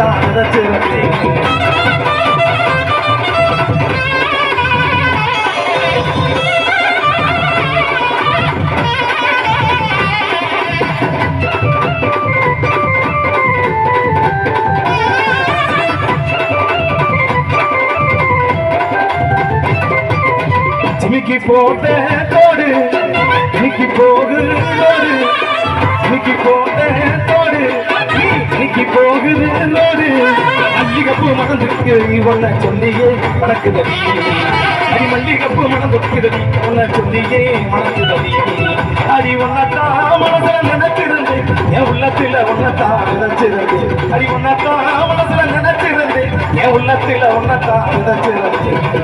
உன்னத்தான் நினைச்சிருந்தேன் சிமிக்கி போட்ட தோடு இன்னைக்கு போகுது லோடு சிமிக்கி போட்ட தோடு இன்னைக்கு போகுது லோடு மல்லிகப்பு மணந்துக்கு ஒன்ன சொல்லியே மணக்குதடி அடி மல்லிகப்பு மணந்துக்குதடி ஒன்ன சொல்லியே மணக்குதடி அடி ஒன்னத்தான் மனசுல நினைச்சிருந்து என் உள்ளத்துல ஒன்னத்தான் நினைச்சிருந்து. அடி ஒன்னத்தான் மனசுல நினைச்சிருந்து என் உள்ளத்துல ஒன்னத்தான் நினைச்சிருந்து.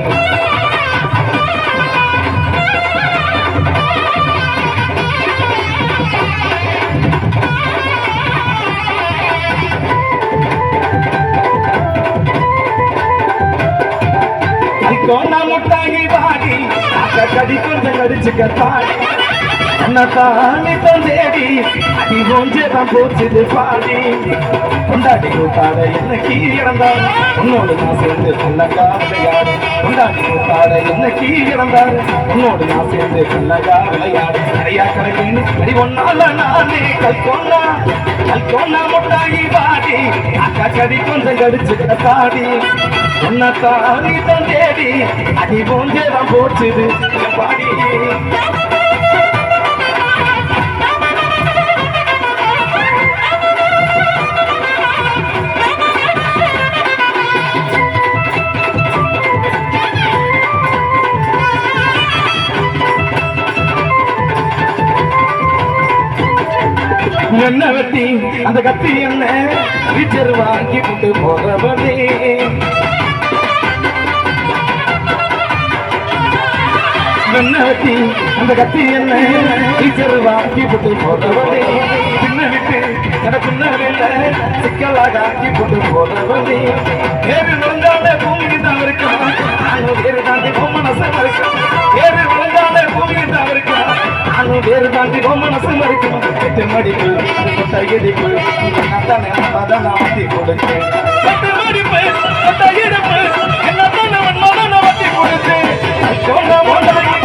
கடி கொஞ்சம் கடிச்சுக்க தாடி அண்ணத்தானி தந்தேடி போச்சுது பாடி. கொண்டாடி கூட்டாட என்ன கீழந்தாரு உன்னோடு நான் சேர்ந்து கல்லகா விளையாடு கொண்டாடி கூட்டாட என்ன கீழந்தாரு உன்னோடு நான் சேர்ந்து கல்லகா விளையாடு நிறையா கடைக்கு அடி ஒன்னால நானே கல்கொண்டா கல்கொண்டா முட்டாகி வாடி அக்கா கடி கொஞ்சம் உன்னத்தானி தந்தேடி. அடி போச்சுது பாடி. என்ன வெட்டி அந்த கத்தி என்ன? டீச்சர் வாங்கி கொண்டு போறவனே. என்ன வெட்டி அந்த கத்தி என்ன? டீச்சர் வாங்கி கொண்டு போறவனே. சின்ன விட்டு எனக்குன்ன வேலை சிக்கலாக ஆக்கி கொண்டு போறவனே. ஏறு நுழைஞ்சாலே பூமிக்கு தான் இருக்கான் வேறு தாண்டி மனசு இருக்கான் வேறு தாண்டி மனசு இருக்கும் எட்டு மடிப்பு கொட்டை இடிப்பு தானே அதான் மாத்தி கொடுத்தேன். எட்டு மடிப்பு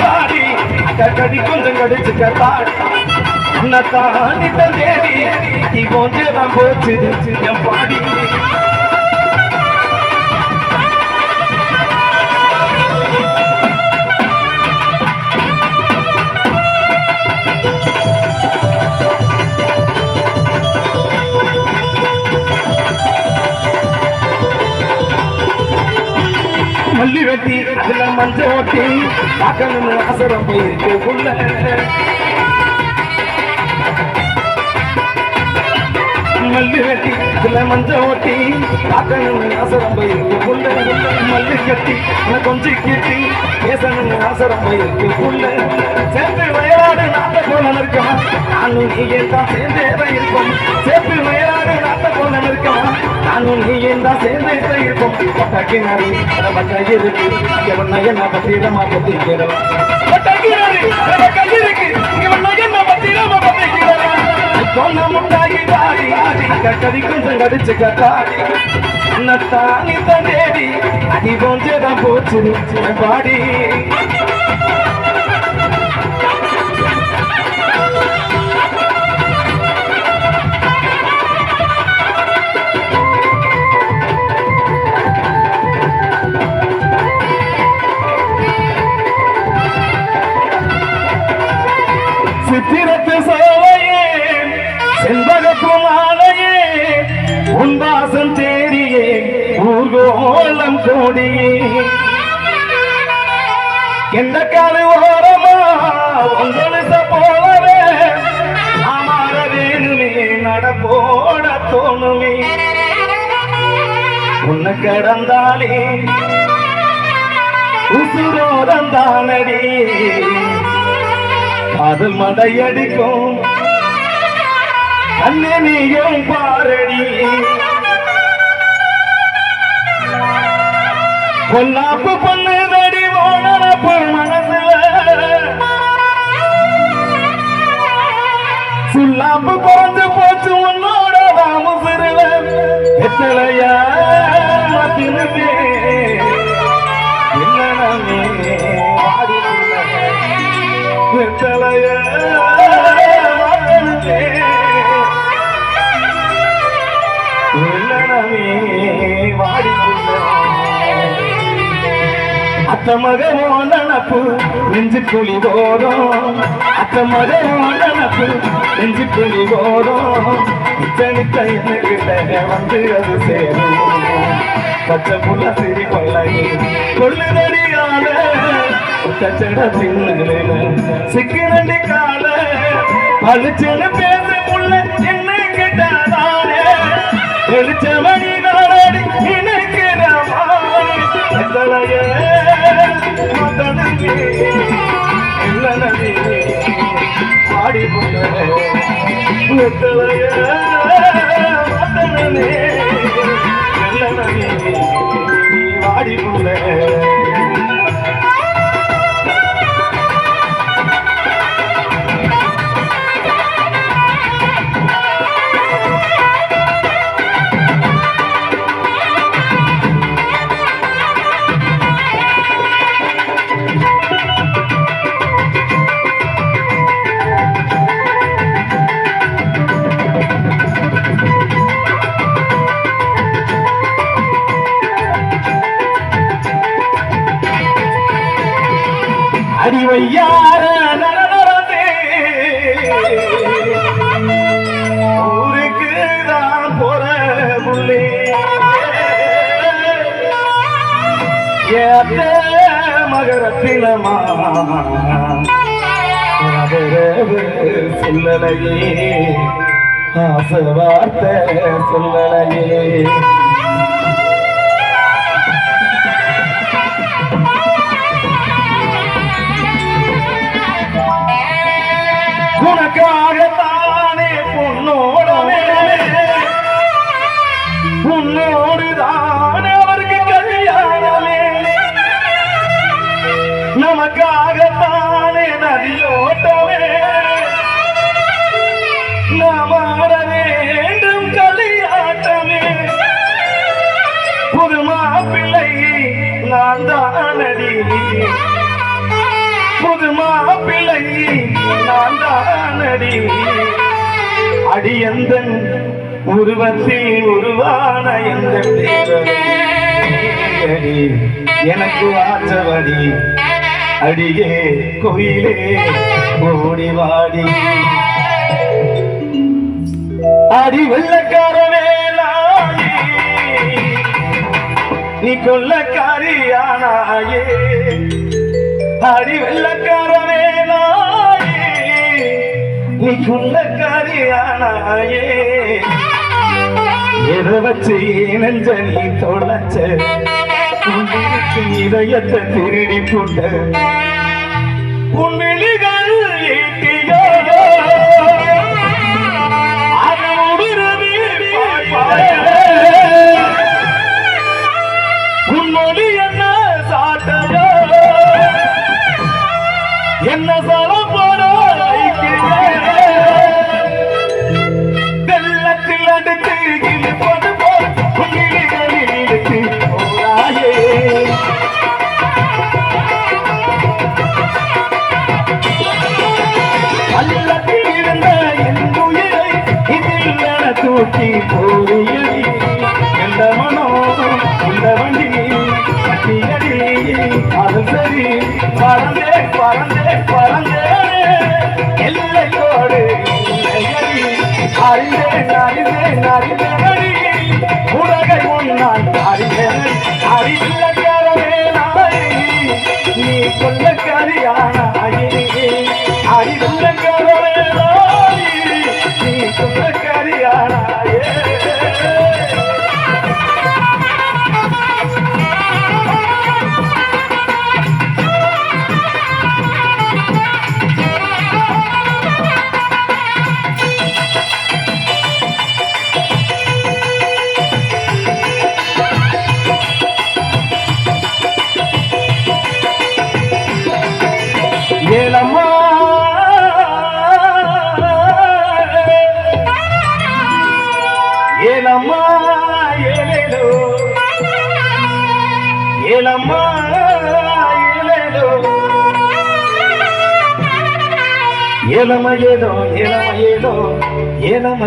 தாடி கடி கொஞ்சம் உன்னத்தானி தந்தேடி நீ கொஞ்சம் போச்சு என் பாடி. மஞ்ச ஓட்டி பார்க்கணும்னு அசரம் போயிருக்கு உள்ள மல்லி வெட்டி அதுல மஞ்ச ஓட்டி பார்க்கணும்னு அசரம் போயிருக்கு உள்ள மல்லி கட்டி உன கொஞ்சம் கீட்டி பேசணும்னு அசரம் போயிருக்கு உள்ள சேர்த்து வயலாடு நாட்ட போல இருக்கமா நானும் நீயே தான் சேர்ந்தே தான் இருக்கும் சேர்த்து வயலாடு நாட்ட போல இருக்கமா நானும் நீயே தான் சேர்ந்தே தான் இருக்கும் பட்டாக்கினாரு பட்டா இருக்கு எவன் இவன் என்ன பத்திரமா பட்டாக்கி நாடு இருக்கு இவன் என்ன பத்திரமா பத்திக்கிறோம் சொன்ன முட்டாகி வாடி கடி கொஞ்சம் கடிச்சு கட்டாடி தானி தந்தேடி அடி கொஞ்சதான் போச்சு பாடி வாசம் தேடியே ஊர்கோலம் கோடியே. எந்த காலு ஓரமா உங்களுக்கு போலவே நாமாற வேணுமே நடப்போட தோணுமே. உன்னை கடந்தாலே உசுரோரம் தானடி. காதல் மடையடிக்கும் கண்ணே நீயும் பாரடி. பொல்லாப்பு பொண்ணு நடி ஓனரப்பு மனசுல. சுல்லாப்பு குறைஞ்சு அத்த மகனோ நினப்பு நெஞ்சு குழி போதும். அத்த மகனோ நினப்பு நெஞ்சு குழி போதும். இத்தனித்த என்ன வந்து அது சேரும். பச்சை புள்ள சிரி கொள்ளை கொள்ளுதடியால கச்சட சின்ன சிக்கு நண்டி கால. பழிச்சுன்னு பேச புள்ள என்ன கிட்டாதானே? வெளிச்சமணி நாடி நினைக்கிறமா எத்தனையே மதனே இல்லனே பாடி புள்ள வாடி புள்ள மகரத்தினமா சொல்லலையே. ஆசை வார்த்தை சொல்லலையே. நமக்காகத்தானே நதியோட்டமே. நாம் ஆட வேண்டும் கலியாட்டமே புது மாப்பிள்ளை நான் தானடி புது மாப்பிள்ளை நான் தானடி அடியந்தன் உருவத்தில் உருவான எந்த எனக்கு ஆற்றவடி அடியே கோயிலே ஓடி வாடி. அடி வெள்ளக்காரனே நீ கொள்ளக்காரியானாயே. அடி வெள்ளக்காரனே நீ கொள்ளக்காரியானாயே. எதை வச்சு நெஞ்ச நீ தொலைச்ச இதயத்தை திருடி கொண்ட உன் விழிகள் ஈட்டியோ அது தூக்கி போரியடி எந்த மனோகம் இந்த வண்டி கட்டியடி அது சரி. பறந்தே பறந்தே பறந்தே. எல்லையோடு இல்லையடி அறிந்தேன் அறிந்தேன் உலகை முன்னால் அறிந்தேன் அறிவில்லக்காரவே అమ్మాయిలేదు ఏలమ ఏదో ఏలమ ఏదో ఏలమ